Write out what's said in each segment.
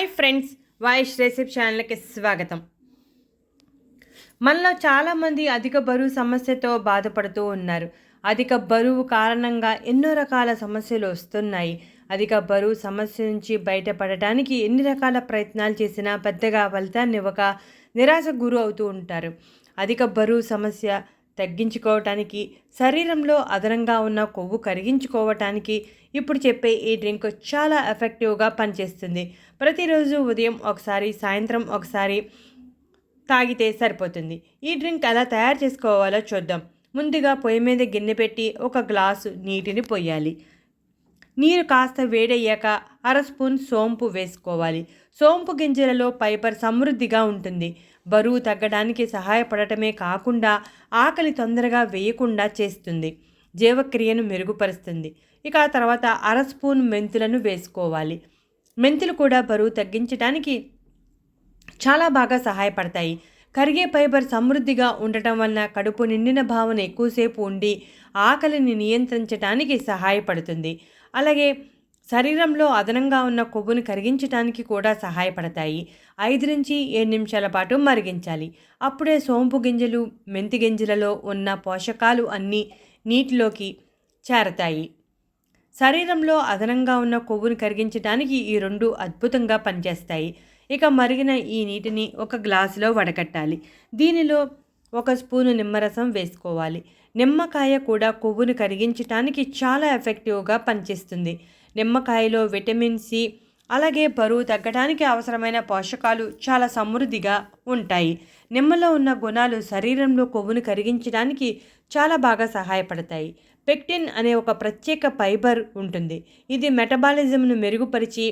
Hi friends voice రెసిప్ ఛానల్కి స్వాగతం. మనలో చాలామంది అధిక బరువు సమస్యతో బాధపడుతూ ఉన్నారు. అధిక బరువు కారణంగా ఎన్నో రకాల సమస్యలు వస్తున్నాయి. అధిక బరువు సమస్య నుంచి బయటపడటానికి ఎన్ని రకాల ప్రయత్నాలు చేసినా పెద్దగా ఫలితాన్ని ఇవ్వక నిరాశ గురి అవుతూ ఉంటారు. అధిక బరువు సమస్య తగ్గించుకోవటానికి శరీరంలో అదనంగా ఉన్న కొవ్వు కరిగించుకోవటానికి ఇప్పుడు చెప్పే ఈ డ్రింక్ చాలా ఎఫెక్టివ్గా పనిచేస్తుంది. ప్రతిరోజు ఉదయం ఒకసారి సాయంత్రం ఒకసారి తాగితే సరిపోతుంది. ఈ డ్రింక్ ఎలా తయారు చేసుకోవాలో చూద్దాం. ముందుగా పొయ్యి మీద గిన్నె పెట్టి ఒక గ్లాసు నీటిని పోయాలి. నీరు కాస్త వేడయ్యాక అర స్పూన్ సోంపు వేసుకోవాలి. సోంపు గింజలలో ఫైబర్ సమృద్ధిగా ఉంటుంది. బరువు తగ్గడానికి సహాయపడటమే కాకుండా ఆకలి తొందరగా వేయకుండా చేస్తుంది. జీవక్రియను మెరుగుపరుస్తుంది. ఇక ఆ తర్వాత అర స్పూన్ మెంతులను వేసుకోవాలి. మెంతులు కూడా బరువు తగ్గించడానికి చాలా బాగా సహాయపడతాయి. కరిగే ఫైబర్ సమృద్ధిగా ఉండటం వలన కడుపు నిండిన భావన ఎక్కువసేపు ఉండి ఆకలిని నియంత్రించడానికి సహాయపడుతుంది. అలాగే శరీరంలో అదనంగా ఉన్న కొవ్వును కరిగించడానికి కూడా సహాయపడతాయి. ఐదు నుంచి ఏడు నిమిషాల పాటు మరిగించాలి. అప్పుడే సోంపు గింజలు మెంతి గింజలలో ఉన్న పోషకాలు అన్నీ నీటిలోకి చేరతాయి. శరీరంలో అదనంగా ఉన్న కొవ్వును కరిగించడానికి ఈ రెండు అద్భుతంగా పనిచేస్తాయి. ఇక మరిగిన ఈ నీటిని ఒక గ్లాసులో వడకట్టాలి. దీనిలో ఒక స్పూను నిమ్మరసం వేసుకోవాలి. నిమ్మకాయ కూడా కొవ్వును కరిగించటానికి చాలా ఎఫెక్టివ్గా పనిచేస్తుంది. నిమ్మకాయలో విటమిన్ సి అలాగే బరువు తగ్గడానికి అవసరమైన పోషకాలు చాలా సమృద్ధిగా ఉంటాయి. నిమ్మలో ఉన్న గుణాలు శరీరంలో కొవ్వును కరిగించడానికి చాలా బాగా సహాయపడతాయి. పెక్టిన్ అనే ఒక ప్రత్యేక ఫైబర్ ఉంటుంది. ఇది మెటబాలిజంను మెరుగుపరిచి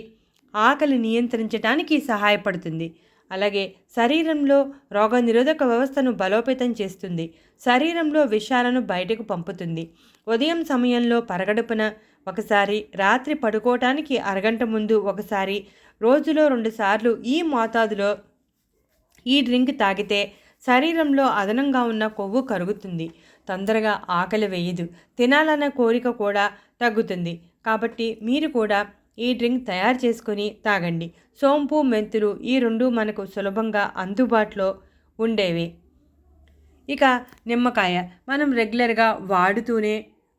ఆకలి నియంత్రించడానికి సహాయపడుతుంది. అలాగే శరీరంలో రోగనిరోధక వ్యవస్థను బలోపేతం చేస్తుంది. శరీరంలో విషాలను బయటకు పంపుతుంది. ఉదయం సమయంలో పరగడుపున ఒకసారి రాత్రి పడుకోవటానికి అరగంట ముందు ఒకసారి రోజులో రెండుసార్లు ఈ మోతాదులో ఈ డ్రింక్ తాగితే శరీరంలో అదనంగా ఉన్న కొవ్వు కరుగుతుంది. తొందరగా ఆకలి వేయదు. తినాలన్న కోరిక కూడా తగ్గుతుంది. కాబట్టి మీరు కూడా ఈ డ్రింక్ తయారు చేసుకొని తాగండి. సోంపు మెంతులు ఈ రెండు మనకు సులభంగా అందుబాటులో ఉండేవి. ఇక నిమ్మకాయ. మనం రెగ్యులర్గా వాడుతూనే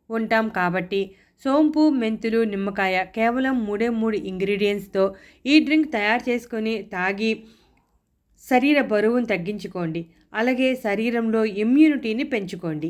ఉంటాం కాబట్టి సోంపు మెంతులు నిమ్మకాయ కేవలం మూడే మూడు ఇంగ్రీడియంట్స్తో ఈ డ్రింక్ తయారు చేసుకొని తాగి శరీర బరువును తగ్గించుకోండి. అలాగే శరీరంలో ఇమ్యూనిటీని పెంచుకోండి.